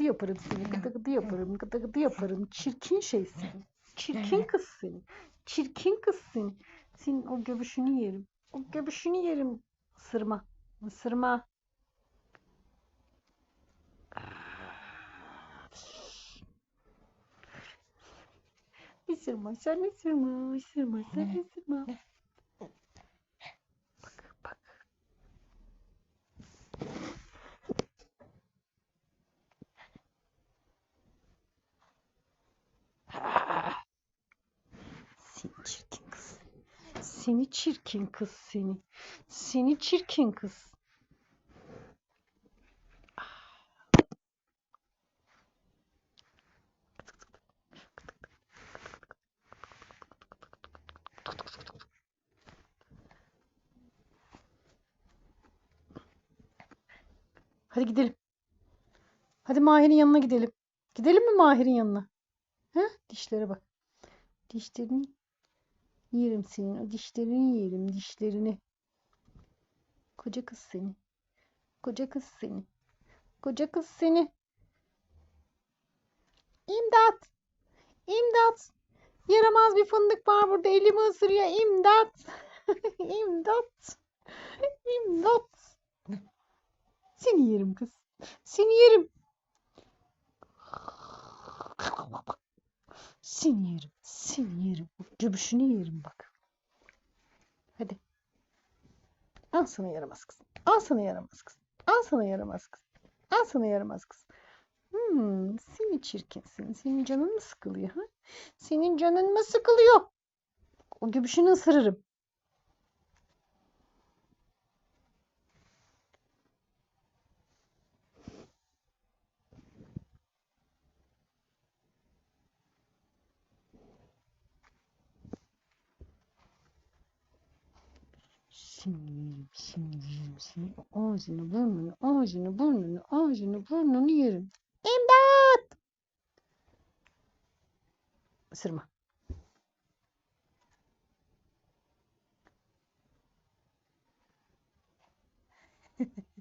gıdı yaparım seni. Gıdı gıdı yaparım. Gıdı gıdı yaparım. Çirkin şey seni. Çirkin kız seni. Çirkin kız seni. Senin o göbüşünü yerim. O göbüşünü yerim. Isırma. Isırma. Isırma sen ısırma. Isırma sen ısırma. Seni çirkin kız. Seni çirkin kız seni. Seni çirkin kız. Hadi gidelim. Hadi Mahir'in yanına gidelim. Gidelim mi Mahir'in yanına? Ha? Dişlere bak. Dişlerini yerim senin. O dişlerini yerim. Dişlerini. Koca kız seni. Koca kız seni. Koca kız seni. İmdat. İmdat. Yaramaz bir fındık var burada. Elimi ısırıyor. İmdat. İmdat. İmdat. Seni yerim kız. Seni yerim. Seni yerim. Seni yerim. Göbüşünü yerim bak. Hadi. Al sana yaramaz kız. Al sana yaramaz kız. Al sana yaramaz kız. Al sana yaramaz kız. Hmm, seni çirkinsin. Senin canın mı sıkılıyor ha? Senin canın mı sıkılıyor? O göbüşünü ısırırım. Seni, seni, seni, ağzını burnunu, ağzını burnunu, ağzını burnunu yerim. İmdat! Isırma.